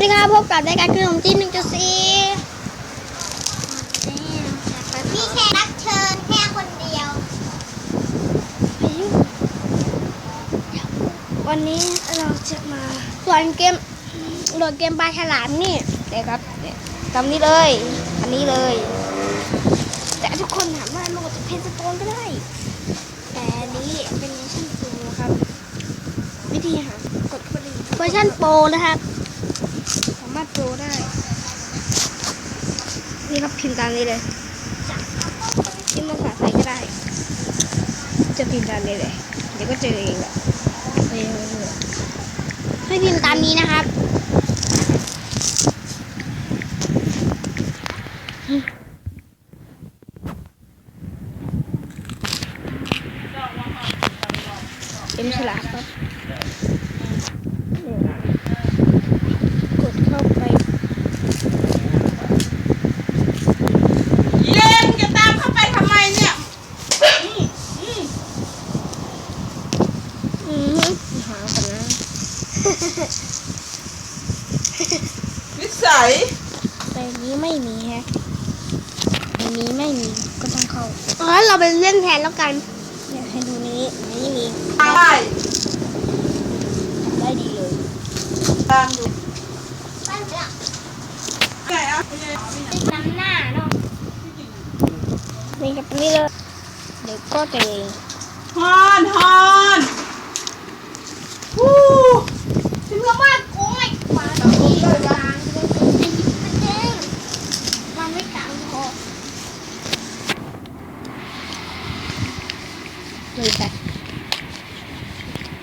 ดีครับพบกับรายการขนมจีนหนึ่งจุดสี่พี่แค่รับเชิญแค่คนเดียว วันนี้เราจะมาส่วนเกมโหลดเกมปลาฉลามนี่เดี๋ยวครับเนี่ยตามนี้เลย อันนี้เลย แต่ทุกคนถามว่าโหลดจากเพนสโตนก็ได้ แต่นี้เป็นเวอร์ชันโปรครับ วิธีหากดเข้าไปเลยเวอร์ชันโปรนะครับ สามารถโปรได้ นี่ครับพิมพ์ตามนี้เลยพิมพ์ภาษาไทยก็ได้ จะพิมพ์ตามนี้เลย เดี๋ยวก็เจอเองแหละเออให้พิมพ์ตามนี้นะครับเป็นฉลากครับกดเข้าไป เย็นจะตามเข้าไปทำไมเนี่ยอืมอืม อืมหาก่อนนะ นิสัยแต่อันนี้ไม่มีแฮะอันนี้ไม่มีก็ต้องเข้าอ๋อเราไปเล่นแทนแล้วกันอยากให้ดูนี้อันนี้มีได้ ได้ดีเลยตามดูปั้นเลือกไงอะน้ำหน้าเนาะนี่กับนี่เลยเดี๋ยวก็เจอเองฮอนฮอนฮู้ถึง กับว่าโอ้ยกว่าตรงนี้กลางเลยไอ้ยิบมันเด้งมันไม่กลางพอเลยไป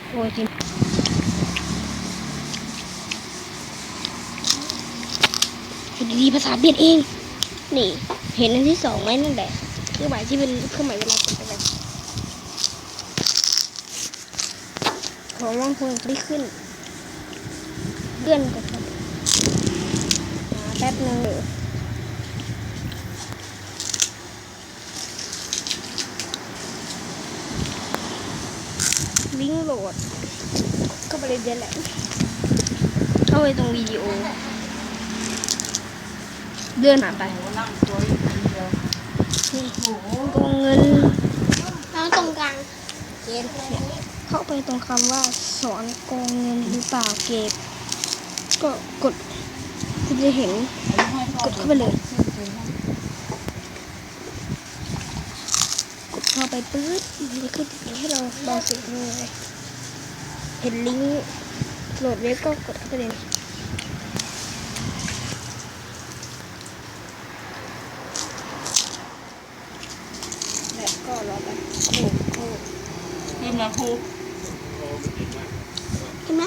โอ้ยจริงอยู่ดีภาษาเปลี่ยนเอง นี่ เห็นอันที่สองไหมนั่นแหละเครื่องหมายที่เป็นเครื่องหมายเวลากดไปของว่างควรที่ขึ้น ลื่อนกดครับหาแป๊บนึงลิงก์โหลด ก็ไปเลยเดียวแหละเข้าไปตรงวิดีโอ เลื่อนหาไปนั่งตัวอยู่คนเดียวนี่กงเงินแล้วตรงกลางเกณฑ์เนี่ยเข้าไปตรงคำว่าสอนโกงเงินหรือเปล่าเก็บ ก็กดคุณจะเห็นกดเข้าไปเลย กดเข้าไปปื๊ดมันจะขึ้นให้เราเบาเสียงเลยเห็นลิงก์โหลดเว็บก็กดเข้าไปเลยและก็รอไปโอ้โหยืมนะครูเห็นไหม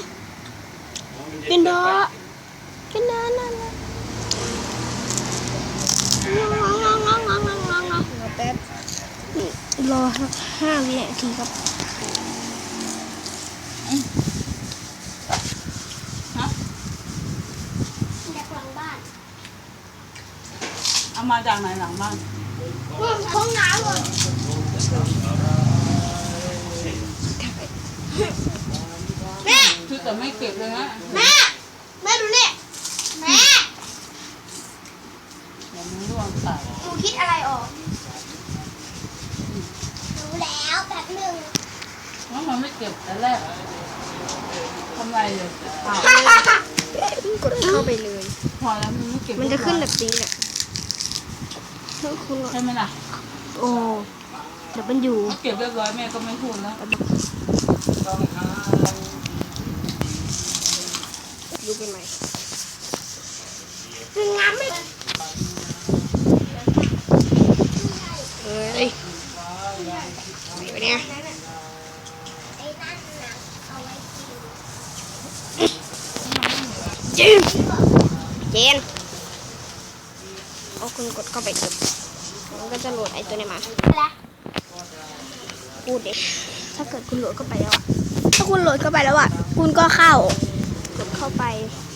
เป็นดอกเป็นดอกนั่นนะงองงองงองงองงองงองรอแป๊บนี่รอสักห้าวินาทีครับฮะจากหลังบ้านเอามาจากไหนหลังบ้านห้องน้ำเลยแม่คือแต่ไม่เก็บเลยนะแม่ แม่ดูนี่ แม่ เดี๋ยวมันร่วงใส่ หนูคิดอะไรออก รู้แล้วแป๊บหนึ่งแล้วมันไม่เก็บแต่แรกทำไรเลยอ้าวกดเข้าไปเลย พอแล้วมันไม่เก็บมันจะขึ้นแบบนี้แหละแล้วคุณก็ใช่ไหมล่ะ โอ้เดี๋ยวมันอยู่ เก็บเรียบร้อยแม่ก็ไม่พูดแล้วดูกันใหม่คืองามไหมเฮ้ย ไหนวะเนี่ยเจนเจนเอาคุณกดเข้าไปกดมันก็จะโหลดไอ้ตัวนี้มาพูดดิถ้าเกิดคุณโหลดเข้าไปแล้วอะถ้าคุณโหลดเข้าไปแล้วอะคุณก็เข้ากดเข้าไป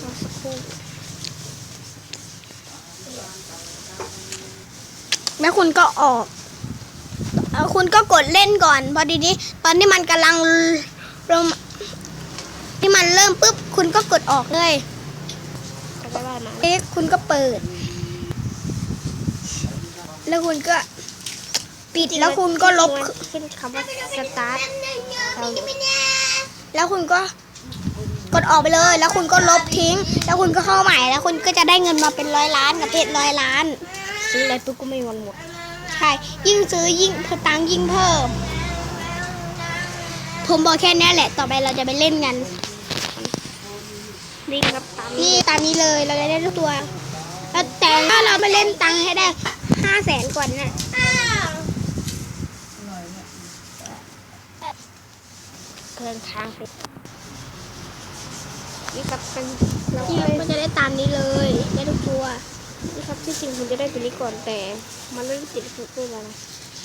รอสักครู่แล้วคุณก็ออกแล้ว คุณก็กดเล่นก่อน พอดีนี้ ตอนที่มันกำลังลงที่มันเริ่มปุ๊บ คุณก็กดออกเลยก็ได้มาเอ๊ะคุณก็เปิด แล้วคุณก็ปิดแล้วคุณก็ลบขึ้นคำว่าสตาร์ทแล้วคุณก็กดออกไปเลย แล้วคุณก็ลบทิ้ง แล้วคุณก็เข้าใหม่ แล้วคุณก็จะได้เงินมาเป็นร้อยล้านกับเพชรร้อยล้าน ซื้ออะไรปุ๊บก็ไม่มีวันหมด ใช่ยิ่งซื้อยิ่งพตังค์ยิ่งเพิ่ม ผมบอกแค่เนี้ยแหละ ต่อไปเราจะไปเล่นกัน นี่ครับตามนี่ตามนี้เลย เราจะได้ทุกตัวแล้วแต่ถ้าเราไปเล่นตังค์ให้ได้ห้าแสนก่อนน่ะอร่อยเนี่ยเกินทางไปนี่ครับเป็นเราก็จะได้ตามนี้เลยได้ทุกตัวนี่ครับ ที่จริงคุณจะได้ตัวนี้ก่อนแต่ มันไม่ได้ติดคุกด้วยนะ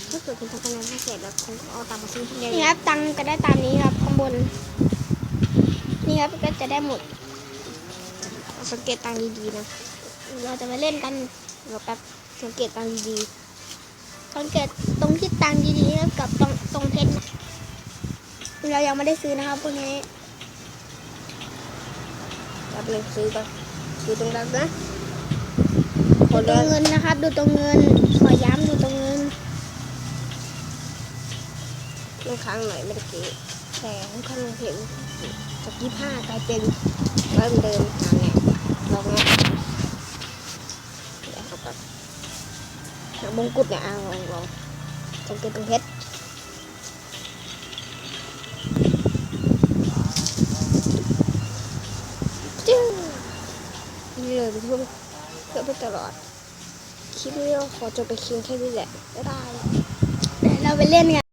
ถ้าเกิดคุณทำคะแนนให้เสร็จแล้วคุณก็เอาตังค์มาซื้อที่นี่นี่ครับตังค์ก็ได้ตามนี้ครับข้างบน นี่ครับก็จะได้หมดสังเกตตังค์ดีๆนะเราจะมาเล่นกันเดี๋ยวแป๊บสังเกตตังค์ดีๆสังเกตตรงที่ตังค์ดีๆนะกับตรงตรงเพชรนะเรายังไม่ได้ซื้อนะครับพวกนี้แป๊บนึงซื้อก่อนซื้อตรงนั้นนะดู ตรงเงินนะครับ ดูตรงเงิน ขอย้ำดูตรงเงินลงค้างหน่อยไม่ได้เก๋แต่ข้างลงเพจจากยี่ห้ากลายเป็นร้อยเหมือนเดิมอ่าเนี่ยลองนะเดี๋ยวเขาก่อนหางมงกุฎเนี่ยอะลองลองสังเกตตรงเพชรจึ้งนี่เลยไปทั่ว เพื่อไปตลอด คลิปนี้เราขอจบไปเคียงแค่นี้แหละบ๊ายบายเดี๋ยวเราไปเล่นกัน